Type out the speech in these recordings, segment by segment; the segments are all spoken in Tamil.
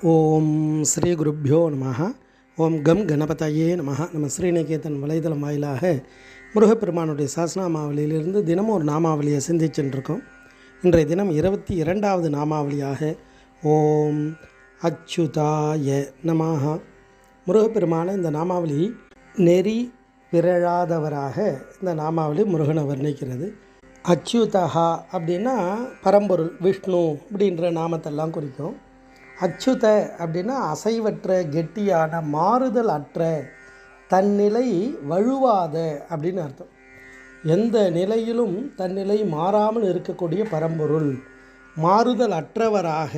ஓம் ஸ்ரீ குருப்பியோ நம ஓம் கம் கணபதையே நம நம்ம ஸ்ரீநிகேதன் வலைதளம் வாயிலாக முருகப்பெருமானுடைய சாஸ்நாமாவளியிலிருந்து தினமும் ஒரு நாமாவளியை சிந்திச்சென்றிருக்கோம். இன்றைய தினம் இருபத்தி இரண்டாவது நாமாவளியாக ஓம் அச்சுதாய நமஹா. முருகப்பெருமான இந்த நாமாவளி நெறி பிறழாதவராக இந்த நாமாவளி முருகனை வர்ணிக்கிறது. அச்சுதஹா அப்படின்னா பரம்பொருள் விஷ்ணு அப்படின்ற நாமத்தெல்லாம் குறிக்கும். அச்சுத அப்படின்னா அசைவற்ற கெட்டியான மாறுதல் அற்ற தன்னிலை வழுவாத அப்படின்னு அர்த்தம். எந்த நிலையிலும் தன்னிலை மாறாமல் இருக்கக்கூடிய பரம்பொருள் மாறுதல் அற்றவராக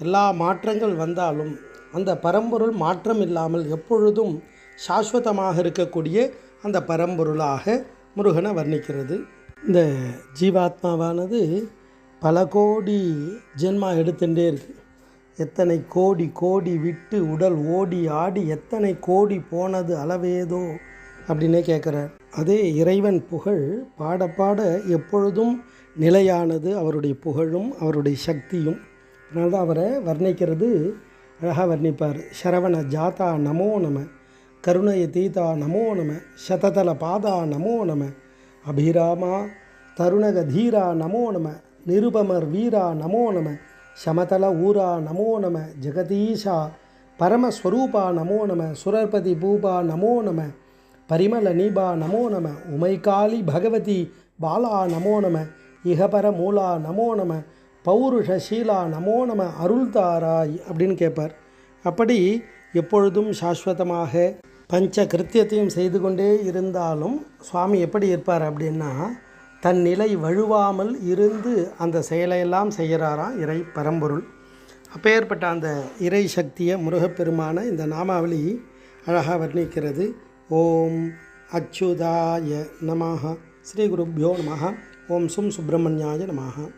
எல்லா மாற்றங்கள் வந்தாலும் அந்த பரம்பொருள் மாற்றம் இல்லாமல் எப்பொழுதும் சாஸ்வதமாக இருக்கக்கூடிய அந்த பரம்பொருளாக முருகனை வர்ணிக்கிறது. இந்த ஜீவாத்மாவானது பல கோடி ஜென்மா எடுத்துகிட்டே இருக்குது எத்தனை கோடி கோடி விட்டு உடல் ஓடி ஆடி எத்தனை கோடி போனது அளவேதோ அப்படின்னே கேட்குறார். அதே இறைவன் புகழ் பாட பாட எப்பொழுதும் நிலையானது அவருடைய புகழும் அவருடைய சக்தியும். அதனால தான் அவரை வர்ணிக்கிறது அழகாக வர்ணிப்பார் சரவண ஜாதா நமோ நம. கருணய தீதா நமோ நம சததல பாதா நமோ நம அபிராமா தருணக தீரா நமோ நம நிருபமர் வீரா நமோ நம சமதல ஊரா நமோ நம ஜெகதீஷா பரமஸ்வரூபா நமோ நம சுரர்பதி பூபா நமோ நம பரிமல நீபா நமோ நம உமைகாலி பகவதி பாலா நமோ நம இகபர மூலா நமோ நம பௌருஷ ஷீலா நமோ நம அருள்தாரா அப்படின்னு கேட்பார் அப்படி எப்பொழுதும் சாஸ்வதமாக பஞ்ச கிருத்தியத்தையும் செய்து கொண்டே இருந்தாலும் சுவாமி எப்படி இருப்பார் அப்படின்னா தன் நிலை வழுவாமல் இருந்து அந்த செயலையெல்லாம் செய்கிறாராம் இறை பரம்பொருள். அப்பேற்பட்ட அந்த இறை சக்தியை முருகப்பெருமான இந்த நாமாவளி அழகாக வர்ணிக்கிறது. ஓம் அச்சுதாய நமஹ. ஸ்ரீ குருப்யோ நமஹ. ஓம் சும் சுப்பிரமணியாய நமஹ.